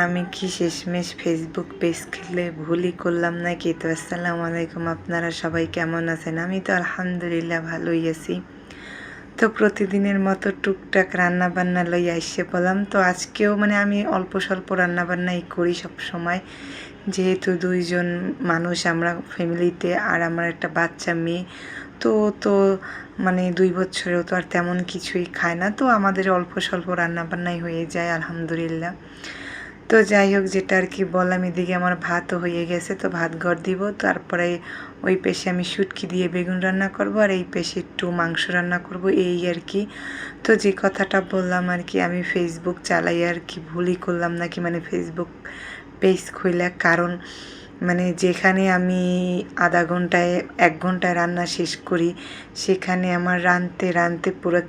আমি কি শেষমেশ ফেসবুক পেজ খুলে ভুলই করলাম নাকি? তো আসসালামু আলাইকুম, আপনারা সবাই কেমন আছেন? আমি তো আলহামদুলিল্লাহ ভালোই আছি। তো প্রতিদিনের মতো টুকটাক রান্না বান্না লই এসে বললাম তো আজকেও মানে আমি অল্প স্বল্প রান্না বান্নাই করি সব সময় যেহেতু দুইজন মানুষ, আমরা ফ্যামিলিতে আর আমার একটা বাচ্চা মেয়ে, তো তো মানে দুই বছরেও তো আর তেমন কিছুই খায় না। তো আমাদের অল্প স্বল্প রান্না বান্নাই হয়ে যায়, আলহামদুলিল্লাহ। তো যাই হোক, যেটা আর কি বললাম, এদিকে আমার ভাতও হয়ে গেছে, তো ভাত ঘর দিব। তারপরে ওই পেশে আমি শুটকি দিয়ে বেগুন রান্না করব, আর এই পেশে একটু মাংস রান্না করব, এই আর কি। তো যে কথাটা বললাম আর কি, আমি ফেসবুক চালাই আর কি, ভুলই করলাম নাকি মানে ফেসবুক পেজ খুলে কারণ মানে যেখানে আমি আধা ঘন্টায়, এক ঘন্টায় রান্না শেষ করি, সেখানে আমার রানতে রানতে পুরো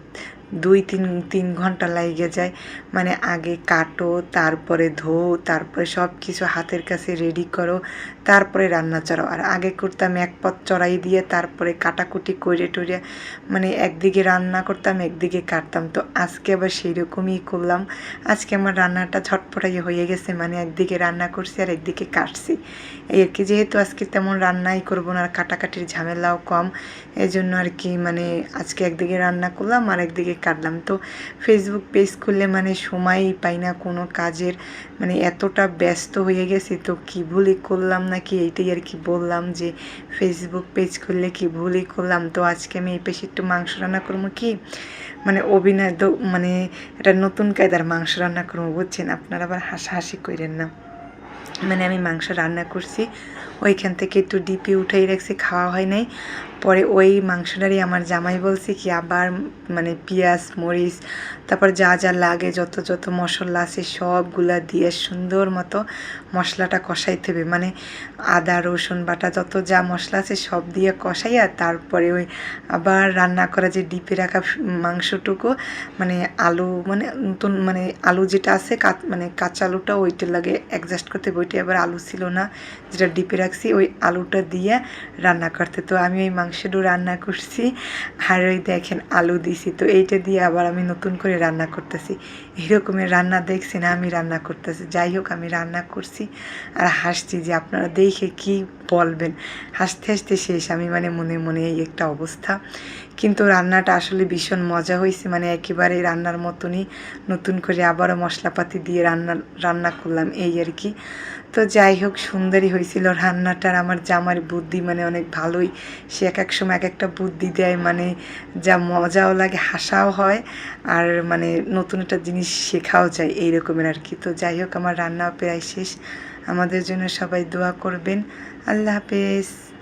দুই তিন তিন ঘণ্টা লাগে যায়। মানে আগে কাটো, তারপরে ধো তারপরে সব কিছু হাতের কাছে রেডি করো, তারপরে রান্না চড়াও আর আগে করতাম এক পথ চড়াই দিয়ে, তারপরে কাটাকুটি করে টরে মানে একদিকে রান্না করতাম, একদিকে কাটতাম। তো আজকে আবার সেই রকমই করলাম। আজকে আমার রান্নাটা ঝটপটাই হয়ে গেছে মানে একদিকে রান্না করছি আর একদিকে কাটছি। এই আর কি, যেহেতু আজকে তেমন রান্নাই করব না, আর কাটাকাটির ঝামেলাও কম এই জন্য আর কি মানে আজকে একদিকে রান্না করলাম আর একদিকে কাটলাম। তো ফেসবুক পেজ খুললে মানে সময়ই পাই না কোনো কাজের। মানে এতটা ব্যস্ত হয়ে গেছি তো কি ভুলই করলাম নাকি এইটাই আর কি বললাম যে ফেসবুক পেজ খুললে কি ভুলই করলাম। তো আজকে আমি এই পেশে একটু মাংস রান্না করব কি? মানে অভিনয় তো মানে এটা নতুন কায়দার মাংস রান্না করব, বুঝছেন? আপনারা আবার হাসাহাসি করেন না। মানে আমি মাংস রান্না করছি, ওইখান থেকে একটু ডিপি উঠাই রাখছি, খাওয়া হয় নাই। পরে ওই মাংসটারই আমার জামাই বলছে কি, আবার মানে পেঁয়াজ, মরিচ, তারপর যা যা লাগে, যত যত মশলা আছে সবগুলা দিয়ে সুন্দর মতো মশলাটা কষাইতে হবে। মানে আদা, রসুন, বাটা, যত যা মশলা আছে সব দিয়ে কষাইয়া তারপরে ওই আবার রান্না করা যে ডিপে রাখা মাংসটুকু মানে আলু মানে নতুন মানে আলু যেটা আছে মানে কাঁচা আলুটা ওইটা লাগে অ্যাডজাস্ট করতে ওইটা আবার আলু ছিল না, যেটা ডিপে রাখছি, ওই আলুটা দিয়ে রান্না করতে। তো আমি ওই মাংসটু রান্না করছি। আর ওই দেখেন আলু দিছি। তো এইটা দিয়ে আবার আমি নতুন করে রান্না করতেছি। এরকমের রান্না দেখছি না আমি রান্না করতেছি। যাই হোক, আমি রান্না করছি। আর হাসছি যে আপনারা দেখে কি বলবেন? হাসতে হাসতে শেষ। আমি মানে মনে মনে এই একটা অবস্থা। কিন্তু রান্নাটা আসলে ভীষণ মজা হয়েছে মানে একেবারে রান্নার মতনই নতুন করে আবারও মশলাপাতি দিয়ে রান্না রান্না করলাম। এই আর কি। তো যাই হোক, সুন্দরই হয়েছিল। রান্নাটার আমার জামার বুদ্ধি মানে অনেক ভালোই। সে এক এক সময় এক একটা বুদ্ধি দেয় মানে যা মজাও লাগে, হাসাও হয়। আর মানে নতুন একটা জিনিস শেখাও যায় এই রকমের আর কি। তো যাই হোক, আমার রান্না প্রায় শেষ। আমাদের জন্য সবাই দোয়া করবেন। আল্লাহ হাফেজ।